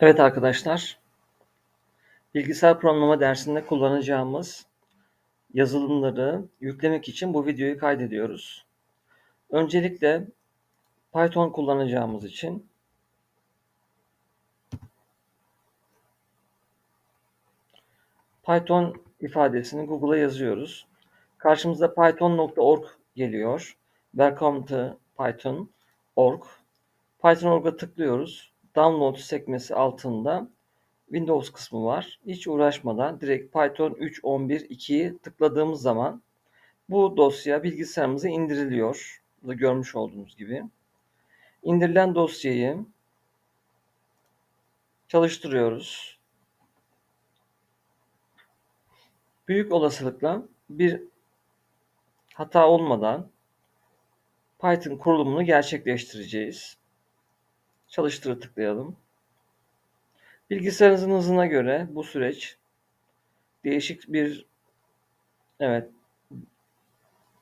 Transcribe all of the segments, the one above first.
Evet arkadaşlar, bilgisayar programlama dersinde kullanacağımız yazılımları yüklemek için bu videoyu kaydediyoruz. Öncelikle Python kullanacağımız için Python ifadesini Google'a yazıyoruz. Karşımıza python.org geliyor. Welcome to Python.org. Python.org'a tıklıyoruz. Download sekmesi altında Windows kısmı var. Hiç uğraşmadan direkt Python 3.11.2'yi tıkladığımız zaman bu dosya bilgisayarımıza indiriliyor. Burada görmüş olduğunuz gibi. İndirilen dosyayı çalıştırıyoruz. Büyük olasılıkla bir hata olmadan Python kurulumunu gerçekleştireceğiz. Çalıştırı tıklayalım. Bilgisayarınızın hızına göre bu süreç değişik bir evet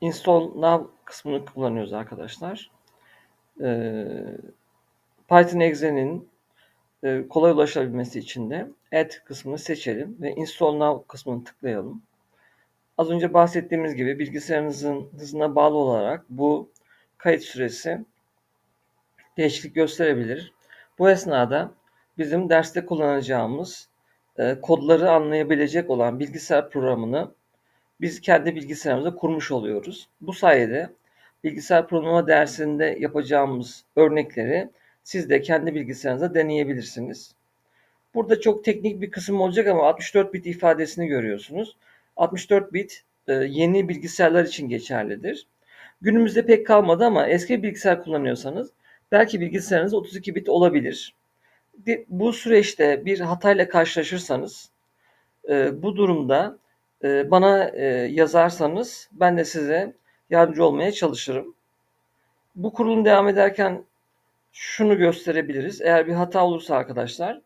install now kısmını kullanıyoruz arkadaşlar. Ee, Python Exe'nin e, kolay ulaşabilmesi için de add kısmını seçelim ve install now kısmını tıklayalım. Az önce bahsettiğimiz gibi bilgisayarınızın hızına bağlı olarak bu kayıt süresi değişiklik gösterebilir. Bu esnada bizim derste kullanacağımız e, kodları anlayabilecek olan bilgisayar programını biz kendi bilgisayarımızda kurmuş oluyoruz. Bu sayede bilgisayar programlama dersinde yapacağımız örnekleri siz de kendi bilgisayarınızda deneyebilirsiniz. Burada çok teknik bir kısım olacak ama 64 bit ifadesini görüyorsunuz. 64 bit e, yeni bilgisayarlar için geçerlidir. Günümüzde pek kalmadı ama eski bilgisayar kullanıyorsanız belki bilgisayarınız 32 bit olabilir. Bu süreçte bir hatayla karşılaşırsanız e, bu durumda e, bana yazarsanız ben de size yardımcı olmaya çalışırım. Bu kurulum devam ederken şunu gösterebiliriz. Eğer bir hata olursa arkadaşlar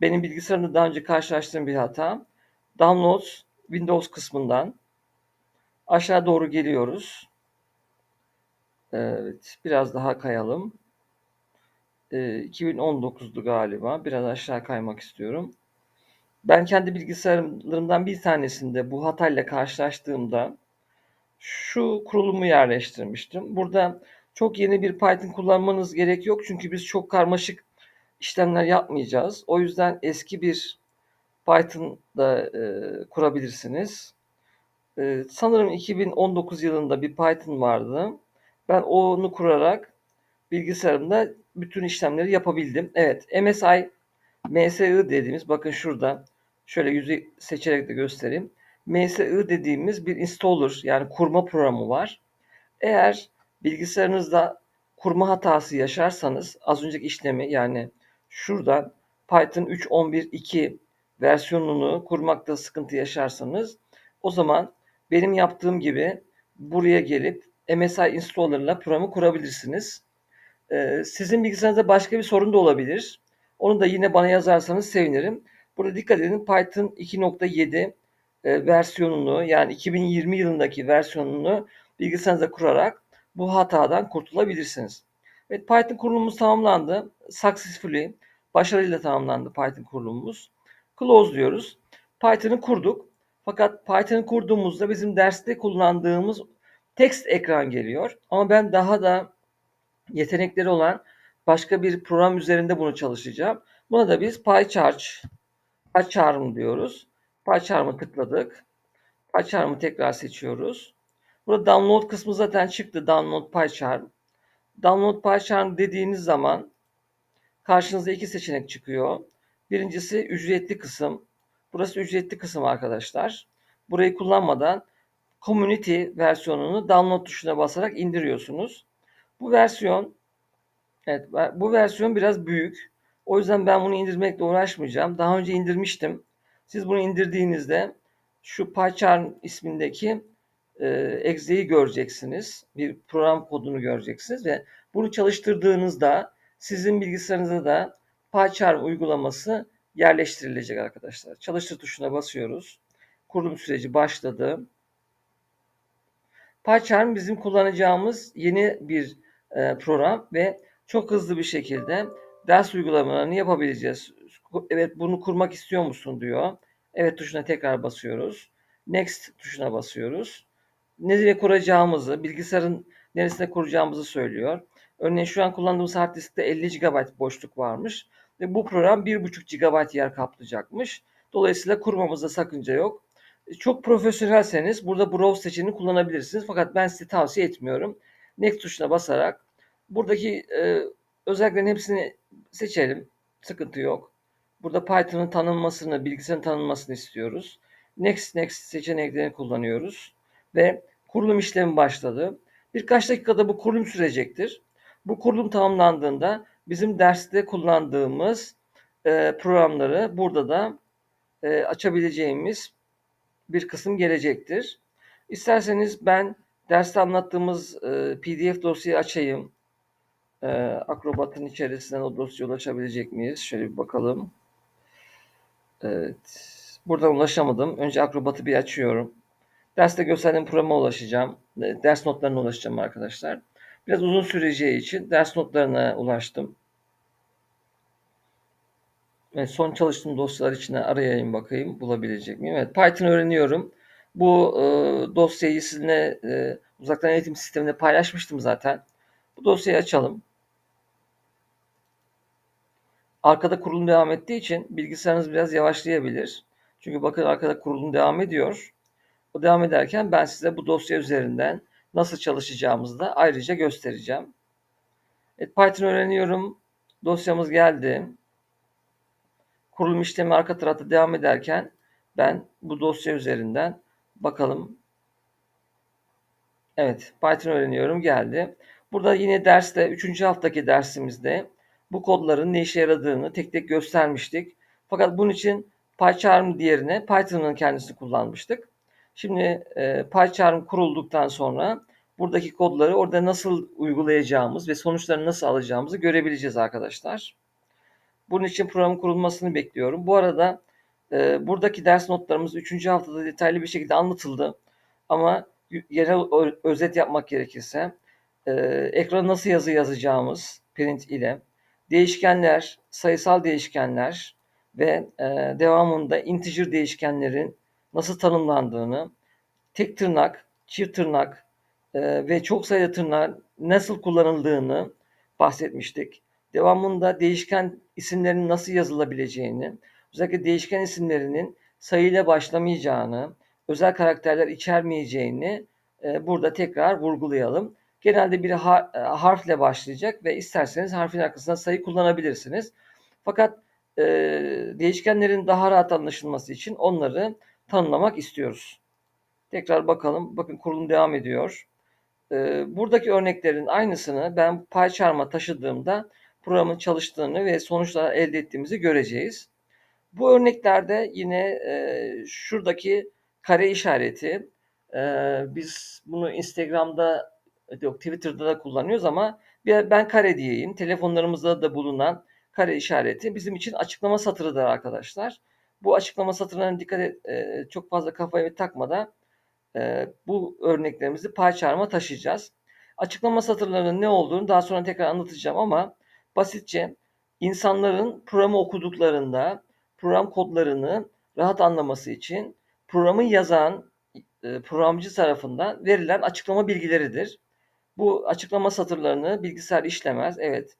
benim bilgisayarımda daha önce karşılaştığım bir hata. Downloads Windows kısmından aşağı doğru geliyoruz. Evet, biraz daha kayalım. E, 2019'du galiba. Biraz aşağı kaymak istiyorum. Ben kendi bilgisayarlarımdan bir tanesinde bu hatayla karşılaştığımda şu kurulumu yerleştirmiştim. Burada çok yeni bir Python kullanmanız gerek yok. Çünkü biz çok karmaşık işlemler yapmayacağız. O yüzden eski bir Python'da e, kurabilirsiniz. E, sanırım 2019 yılında bir Python vardı. Ben onu kurarak bilgisayarımda bütün işlemleri yapabildim. Evet, MSI, MSI dediğimiz, bakın şurada, şöyle yüzü seçerek de göstereyim. MSI dediğimiz bir installer, yani kurma programı var. Eğer bilgisayarınızda kurma hatası yaşarsanız, az önceki işlemi yani şuradan Python 3.11.2 versiyonunu kurmakta sıkıntı yaşarsanız o zaman benim yaptığım gibi buraya gelip MSI installer'la programı kurabilirsiniz. Ee, sizin bilgisayarınızda başka bir sorun da olabilir. Onu da yine bana yazarsanız sevinirim. Burada dikkat edin Python 2.7 e, versiyonunu yani 2020 yılındaki versiyonunu bilgisayarınıza kurarak bu hatadan kurtulabilirsiniz. Evet Python kurulumumuz tamamlandı. Successfully, başarıyla tamamlandı Python kurulumumuz. Close diyoruz. Python'ı kurduk. Fakat Python'ı kurduğumuzda bizim derste kullandığımız text ekran geliyor. Ama ben daha da yetenekleri olan başka bir program üzerinde bunu çalışacağım. Buna da biz PyCharm, PyCharm diyoruz. PyCharm'ı tıkladık. PyCharm'ı tekrar seçiyoruz. Burada download kısmı zaten çıktı. Download PyCharm. Download PyCharm dediğiniz zaman karşınıza iki seçenek çıkıyor. Birincisi ücretli kısım. Burası ücretli kısım arkadaşlar. Burayı kullanmadan Community versiyonunu download tuşuna basarak indiriyorsunuz. Bu versiyon evet bu versiyon biraz büyük. O yüzden ben bunu indirmekle uğraşmayacağım. Daha önce indirmiştim. Siz bunu indirdiğinizde şu PyCharm ismindeki e, exe'yi göreceksiniz. Bir program kodunu göreceksiniz ve bunu çalıştırdığınızda sizin bilgisayarınıza da PyCharm uygulaması yerleştirilecek arkadaşlar. Çalıştır tuşuna basıyoruz. Kurulum süreci başladı. PyCharm bizim kullanacağımız yeni bir e, program ve çok hızlı bir şekilde Ders uygulamalarını yapabileceğiz. Evet bunu kurmak istiyor musun diyor. Evet tuşuna tekrar basıyoruz. Next tuşuna basıyoruz. Nereye kuracağımızı, bilgisayarın neresine kuracağımızı söylüyor. Örneğin şu an kullandığımız hard diskte 50 GB boşluk varmış. Ve bu program 1,5 GB yer kaplayacakmış. Dolayısıyla kurmamızda sakınca yok. Çok profesyonelseniz burada browse seçeneğini kullanabilirsiniz. Fakat ben size tavsiye etmiyorum. Next tuşuna basarak buradaki e, özelliklerin hepsini seçelim. Sıkıntı yok. Burada Python'ın tanınmasını, bilgisayarın tanınmasını istiyoruz. Next Next seçeneklerini kullanıyoruz. Ve kurulum işlemi başladı. Birkaç dakikada bu kurulum sürecektir. Bu kurulum tamamlandığında bizim derste kullandığımız e, programları burada da e, açabileceğimiz bir kısım gelecektir. İsterseniz ben derste anlattığımız e, PDF dosyayı açayım. E, Acrobat'ın içerisinden o dosyaya ulaşabilecek miyiz? Şöyle bir bakalım. Evet. Buradan ulaşamadım. Önce Acrobat'ı bir açıyorum. Derste gösterdiğim programa ulaşacağım. E, ders notlarına ulaşacağım arkadaşlar. Biraz uzun süreceği için ders notlarına ulaştım. Ve son çalıştığım dosyalar içine arayayım bakayım bulabilecek miyim? Evet Python öğreniyorum. Bu e, dosyayı sizinle e, uzaktan eğitim sisteminde paylaşmıştım zaten. Bu dosyayı açalım. Arkada kurulum devam ettiği için bilgisayarınız biraz yavaşlayabilir. Çünkü bakın arkada kurulum devam ediyor. O devam ederken ben size bu dosya üzerinden nasıl çalışacağımızı da ayrıca göstereceğim. Evet, Python öğreniyorum. Dosyamız geldi. Kurulum işlemi arka tarafta devam ederken ben bu dosya üzerinden bakalım. Evet, Python öğreniyorum geldi. Burada yine derste, 3. haftaki dersimizde bu kodların ne işe yaradığını tek tek göstermiştik. Fakat bunun için PyCharm diğerine Python'ın kendisini kullanmıştık. Şimdi e, PyCharm kurulduktan sonra buradaki kodları orada nasıl uygulayacağımız ve sonuçlarını nasıl alacağımızı görebileceğiz arkadaşlar. Bunun için programın kurulmasını bekliyorum. Bu arada e, buradaki ders notlarımız 3. haftada detaylı bir şekilde anlatıldı. Ama genel özet yapmak gerekirse e, ekrana nasıl yazı yazacağımız print ile değişkenler, sayısal değişkenler ve e, devamında integer değişkenlerin nasıl tanımlandığını, tek tırnak, çift tırnak e, ve çok sayıda tırnak nasıl kullanıldığını bahsetmiştik. Devamında değişken isimlerin nasıl yazılabileceğini, özellikle değişken isimlerinin sayıyla başlamayacağını, özel karakterler içermeyeceğini e, burada tekrar vurgulayalım. Genelde bir har- e, harfle başlayacak ve isterseniz harfin arkasına sayı kullanabilirsiniz. Fakat e, değişkenlerin daha rahat anlaşılması için onları tanımlamak istiyoruz. Tekrar bakalım. Bakın kurulum devam ediyor. E, buradaki örneklerin aynısını ben PyCharm'a taşıdığımda programın çalıştığını ve sonuçlar elde ettiğimizi göreceğiz. Bu örneklerde yine e, şuradaki kare işareti e, biz bunu Instagram'da yok Twitter'da da kullanıyoruz ama ben kare diyeyim. Telefonlarımızda da bulunan kare işareti bizim için açıklama satırıdır arkadaşlar. Bu açıklama satırlarına dikkat et, e, çok fazla kafayı takmadan e, bu örneklerimizi PyCharm'a taşıyacağız. Açıklama satırlarının ne olduğunu daha sonra tekrar anlatacağım ama basitçe insanların programı okuduklarında program kodlarını rahat anlaması için programı yazan e, programcı tarafından verilen açıklama bilgileridir. Bu açıklama satırlarını bilgisayar işlemez. Evet.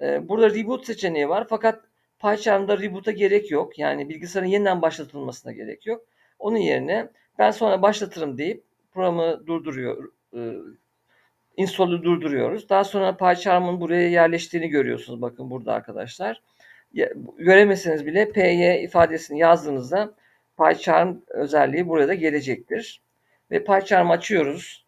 E, burada reboot seçeneği var fakat PyCharm'da reboot'a gerek yok. Yani bilgisayarın yeniden başlatılmasına gerek yok. Onun yerine ben sonra başlatırım deyip programı durduruyor, e, install'ü durduruyoruz. Daha sonra PyCharm'ın buraya yerleştiğini görüyorsunuz. Bakın burada arkadaşlar. Göremeseniz bile py ifadesini yazdığınızda PyCharm özelliği burada gelecektir. Ve PyCharm açıyoruz.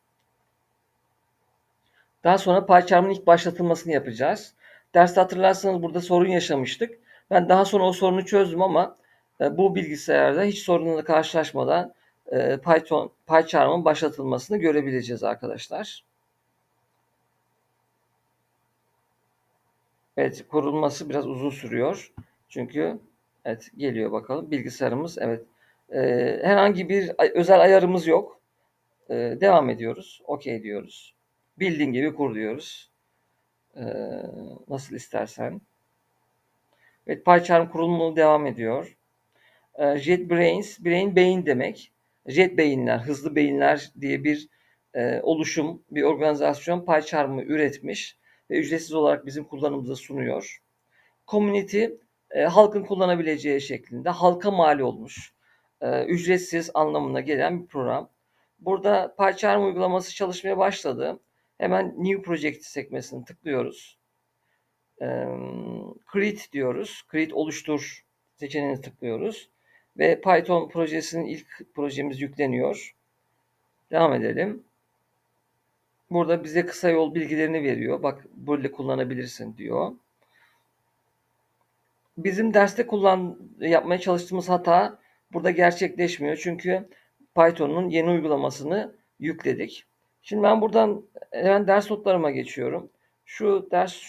Daha sonra PyCharm'ın ilk başlatılmasını yapacağız. Derste hatırlarsanız burada sorun yaşamıştık. Ben daha sonra o sorunu çözdüm ama e, bu bilgisayarda hiç sorunla karşılaşmadan e, Python PyCharm'ın başlatılmasını görebileceğiz arkadaşlar. Evet kurulması biraz uzun sürüyor. Çünkü evet geliyor bakalım. Bilgisayarımız evet. E, herhangi bir özel ayarımız yok. E, devam ediyoruz. OK diyoruz. Bildiğin gibi kur diyoruz. E, nasıl istersen. Evet PyCharm kurulumu devam ediyor. Ee, JetBrains, brain beyin demek. Jet beyinler, hızlı beyinler diye bir e, oluşum, bir organizasyon PyCharm'ı üretmiş ve ücretsiz olarak bizim kullanımımıza sunuyor. Community e, halkın kullanabileceği şeklinde halka mal olmuş, e, ücretsiz anlamına gelen bir program. Burada PyCharm uygulaması çalışmaya başladı. Hemen New Project sekmesini tıklıyoruz. E, create diyoruz. Create oluştur seçeneğini tıklıyoruz. Ve Python projesinin ilk projemiz yükleniyor. Devam edelim. Burada bize kısa yol bilgilerini veriyor. Bak böyle kullanabilirsin diyor. Bizim derste kullan yapmaya çalıştığımız hata burada gerçekleşmiyor. Çünkü Python'un yeni uygulamasını yükledik. Şimdi ben buradan hemen ders notlarıma geçiyorum. Şu ders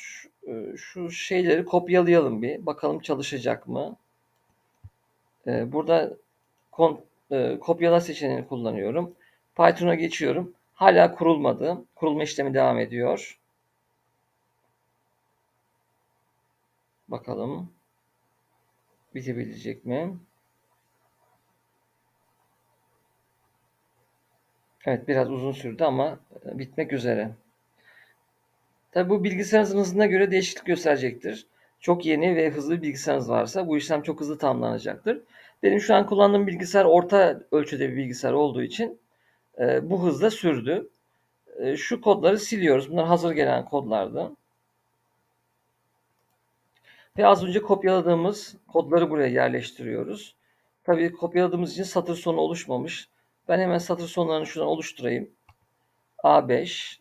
şu şeyleri kopyalayalım bir. Bakalım çalışacak mı? Ee, burada e, kopyala seçeneğini kullanıyorum. Python'a geçiyorum. Hala kurulmadı. Kurulma işlemi devam ediyor. Bakalım. Bitebilecek mi? Evet biraz uzun sürdü ama e, bitmek üzere. Tabi bu bilgisayarınızın hızına göre değişiklik gösterecektir. Çok yeni ve hızlı bir bilgisayarınız varsa bu işlem çok hızlı tamamlanacaktır. Benim şu an kullandığım bilgisayar orta ölçüde bir bilgisayar olduğu için e, bu hızda sürdü. E, şu kodları siliyoruz. Bunlar hazır gelen kodlardı. Ve az önce kopyaladığımız kodları buraya yerleştiriyoruz. Tabii kopyaladığımız için satır sonu oluşmamış. Ben hemen satır sonlarını şuradan oluşturayım. A5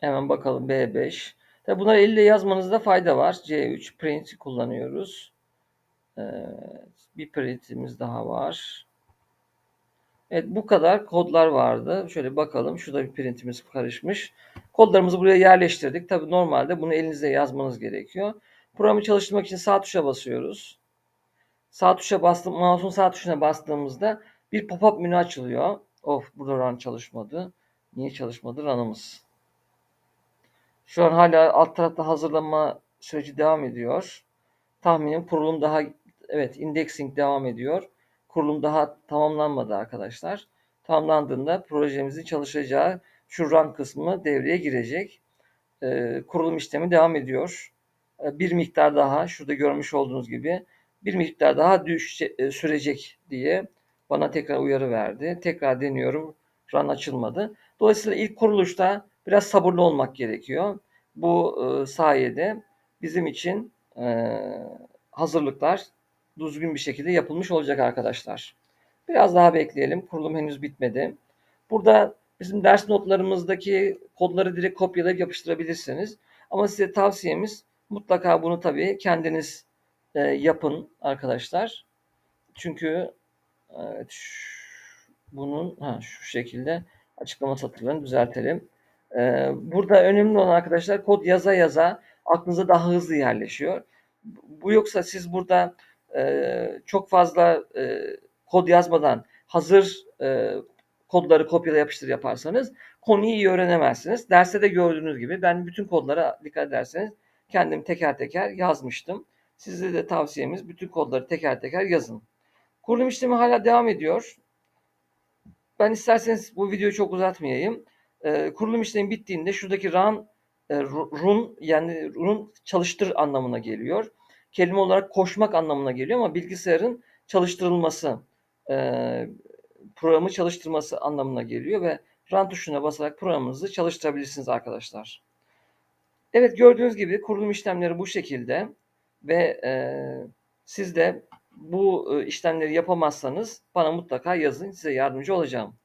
Hemen bakalım B5. Tabii bunları elle yazmanızda fayda var. C3 print kullanıyoruz. Evet, bir printimiz daha var. Evet bu kadar kodlar vardı. Şöyle bakalım. Şurada bir printimiz karışmış. Kodlarımızı buraya yerleştirdik. Tabi normalde bunu elinizde yazmanız gerekiyor. Programı çalıştırmak için sağ tuşa basıyoruz. Sağ tuşa bastım, mouse'un sağ tuşuna bastığımızda bir pop-up menü açılıyor. Of burada run çalışmadı. Niye çalışmadı? Run'ımız. Şu an hala alt tarafta hazırlama süreci devam ediyor. Tahminim kurulum daha evet indexing devam ediyor. Kurulum daha tamamlanmadı arkadaşlar. Tamamlandığında projemizin çalışacağı şu run kısmı devreye girecek. Ee, kurulum işlemi devam ediyor. Ee, bir miktar daha şurada görmüş olduğunuz gibi bir miktar daha düş e, sürecek diye bana tekrar uyarı verdi. Tekrar deniyorum. Run açılmadı. Dolayısıyla ilk kuruluşta biraz sabırlı olmak gerekiyor. Bu e, sayede bizim için e, hazırlıklar düzgün bir şekilde yapılmış olacak arkadaşlar. Biraz daha bekleyelim. Kurulum henüz bitmedi. Burada bizim ders notlarımızdaki kodları direkt kopyalayıp yapıştırabilirsiniz. Ama size tavsiyemiz mutlaka bunu tabii kendiniz e, yapın arkadaşlar. Çünkü evet, bunun ha, şu şekilde açıklama satırlarını düzeltelim. Ee, burada önemli olan arkadaşlar kod yaza yaza aklınıza daha hızlı yerleşiyor. Bu yoksa siz burada e, çok fazla e, kod yazmadan hazır e, kodları kopyala yapıştır yaparsanız konuyu iyi öğrenemezsiniz. Derste de gördüğünüz gibi ben bütün kodlara dikkat ederseniz kendim teker teker yazmıştım. Size de tavsiyemiz bütün kodları teker teker yazın. Kurulum işlemi hala devam ediyor. Ben isterseniz bu videoyu çok uzatmayayım. E, kurulum işlemi bittiğinde şuradaki run e, run yani run çalıştır anlamına geliyor. Kelime olarak koşmak anlamına geliyor ama bilgisayarın çalıştırılması, e, programı çalıştırması anlamına geliyor ve run tuşuna basarak programınızı çalıştırabilirsiniz arkadaşlar. Evet gördüğünüz gibi kurulum işlemleri bu şekilde ve e, siz de bu işlemleri yapamazsanız bana mutlaka yazın size yardımcı olacağım.